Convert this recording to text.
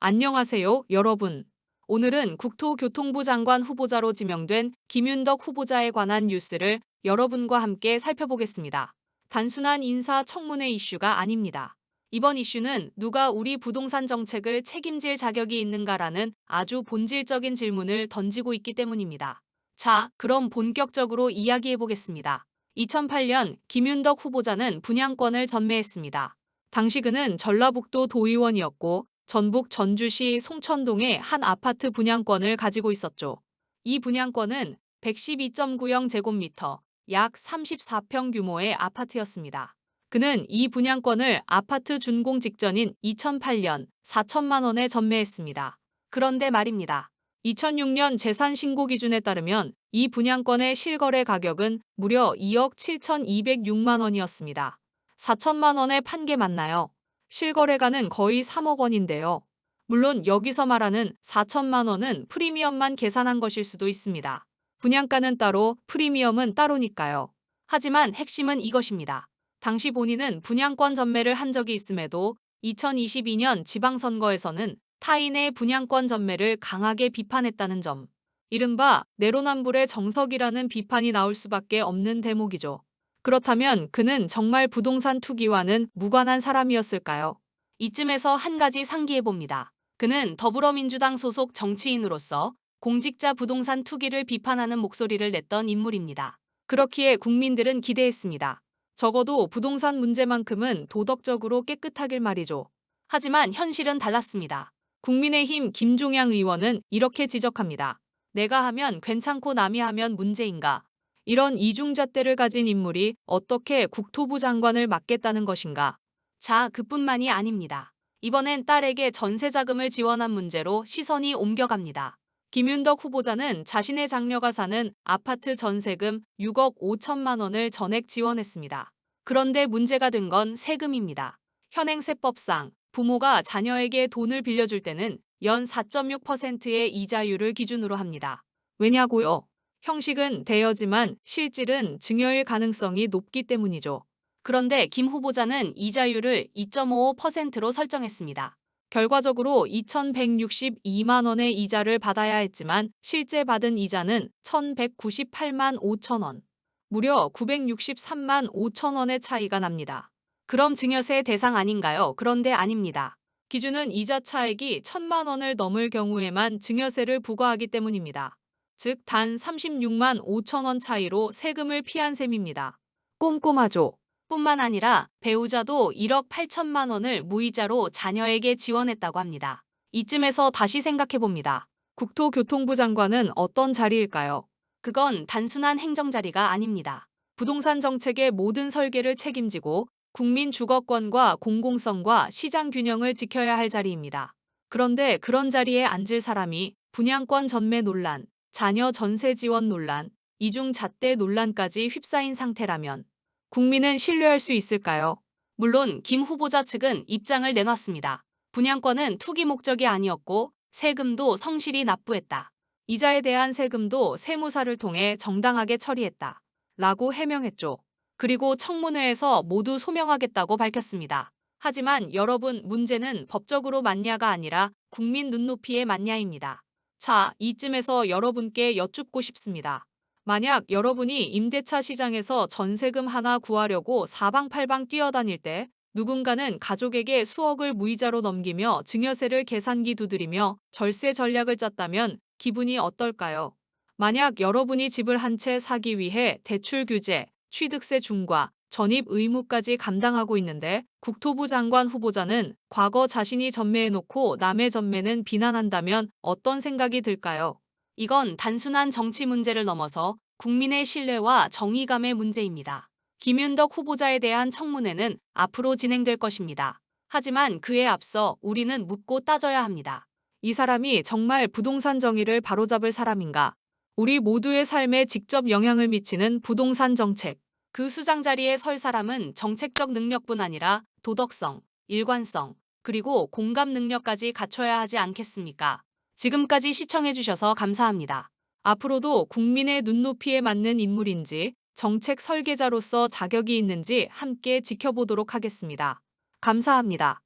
안녕하세요, 여러분. 오늘은 국토교통부 장관 후보자로 지명된 김윤덕 후보자에 관한 뉴스를 여러분과 함께 살펴보겠습니다. 단순한 인사 청문회 이슈가 아닙니다. 이번 이슈는 누가 우리 부동산 정책을 책임질 자격이 있는가라는 아주 본질적인 질문을 던지고 있기 때문입니다. 자, 그럼 본격적으로 이야기해 보겠습니다. 2008년 김윤덕 후보자는 분양권을 전매했습니다. 당시 그는 전라북도 도의원이었고 전북 전주시 송천동의 한 아파트 분양권을 가지고 있었죠. 이 분양권은 112.90 제곱미터, 약 34평 규모의 아파트였습니다. 그는 이 분양권을 아파트 준공 직전인 2008년 4천만 원에 전매했습니다. 그런데 말입니다. 2006년 재산 신고 기준에 따르면 이 분양권의 실거래 가격은 무려 2억 7,206만 원이었습니다. 4천만 원에 판 게 맞나요? 실거래가는 거의 3억 원인데요. 물론 여기서 말하는 4천만 원은 프리미엄만 계산한 것일 수도 있습니다. 분양가는 따로, 프리미엄은 따로니까요. 하지만 핵심은 이것입니다. 당시 본인은 분양권 전매를 한 적이 있음에도 2022년 지방선거에서는 타인의 분양권 전매를 강하게 비판했다는 점. 이른바 내로남불의 정석이라는 비판이 나올 수밖에 없는 대목이죠. 그렇다면 그는 정말 부동산 투기와는 무관한 사람이었을까요? 이쯤에서 한 가지 상기해 봅니다. 그는 더불어민주당 소속 정치인으로서 공직자 부동산 투기를 비판하는 목소리를 냈던 인물입니다. 그렇기에 국민들은 기대했습니다. 적어도 부동산 문제만큼은 도덕적으로 깨끗하길 말이죠. 하지만 현실은 달랐습니다. 국민의힘 김종양 의원은 이렇게 지적합니다. 내가 하면 괜찮고 남이 하면 문제인가? 이런 이중잣대를 가진 인물이 어떻게 국토부 장관을 맡겠다는 것인가? 자, 그뿐만이 아닙니다. 이번엔 딸에게 전세 자금을 지원한 문제로 시선이 옮겨갑니다. 김윤덕 후보자는 자신의 장녀가 사는 아파트 전세금 6억 5천만 원을 전액 지원했습니다. 그런데 문제가 된 건 세금입니다. 현행세법상 부모가 자녀에게 돈을 빌려줄 때는 연 4.6%의 이자율을 기준으로 합니다. 왜냐고요? 형식은 대여지만 실질은 증여일 가능성이 높기 때문이죠. 그런데 김 후보자는 이자율을 2.55%로 설정했습니다. 결과적으로 2,162만 원의 이자를 받아야 했지만 실제 받은 이자는 1,198만 5천 원. 무려 963만 5천 원의 차이가 납니다. 그럼 증여세 대상 아닌가요? 그런데 아닙니다. 기준은 이자 차액이 1천만 원을 넘을 경우에만 증여세를 부과하기 때문입니다. 즉 단 36만 5천 원 차이로 세금을 피한 셈입니다. 꼼꼼하죠. 뿐만 아니라 배우자도 1억 8천만 원을 무이자로 자녀에게 지원했다고 합니다. 이쯤에서 다시 생각해 봅니다. 국토교통부 장관은 어떤 자리일까요? 그건 단순한 행정자리가 아닙니다. 부동산 정책의 모든 설계를 책임지고 국민 주거권과 공공성과 시장 균형을 지켜야 할 자리입니다. 그런데 그런 자리에 앉을 사람이 분양권 전매 논란, 자녀 전세 지원 논란, 이중 잣대 논란까지 휩싸인 상태라면 국민은 신뢰할 수 있을까요? 물론 김 후보자 측은 입장을 내놨습니다. 분양권은 투기 목적이 아니었고 세금도 성실히 납부했다. 이자에 대한 세금도 세무사를 통해 정당하게 처리했다. 라고 해명했죠. 그리고 청문회에서 모두 소명하겠다고 밝혔습니다. 하지만 여러분 문제는 법적으로 맞냐가 아니라 국민 눈높이의 맞냐입니다. 자, 이쯤에서 여러분께 여쭙고 싶습니다. 만약 여러분이 임대차 시장에서 전세금 하나 구하려고 사방팔방 뛰어다닐 때 누군가는 가족에게 수억을 무이자로 넘기며 증여세를 계산기 두드리며 절세 전략을 짰다면 기분이 어떨까요? 만약 여러분이 집을 한 채 사기 위해 대출 규제, 취득세 중과 전입 의무까지 감당하고 있는데 국토부 장관 후보자는 과거 자신이 전매해놓고 남의 전매는 비난한다면 어떤 생각이 들까요? 이건 단순한 정치 문제를 넘어서 국민의 신뢰와 정의감의 문제입니다. 김윤덕 후보자에 대한 청문회는 앞으로 진행될 것입니다. 하지만 그에 앞서 우리는 묻고 따져야 합니다. 이 사람이 정말 부동산 정의를 바로잡을 사람인가? 우리 모두의 삶에 직접 영향을 미치는 부동산 정책. 그 수장 자리에 설 사람은 정책적 능력뿐 아니라 도덕성, 일관성, 그리고 공감 능력까지 갖춰야 하지 않겠습니까? 지금까지 시청해주셔서 감사합니다. 앞으로도 국민의 눈높이에 맞는 인물인지 정책 설계자로서 자격이 있는지 함께 지켜보도록 하겠습니다. 감사합니다.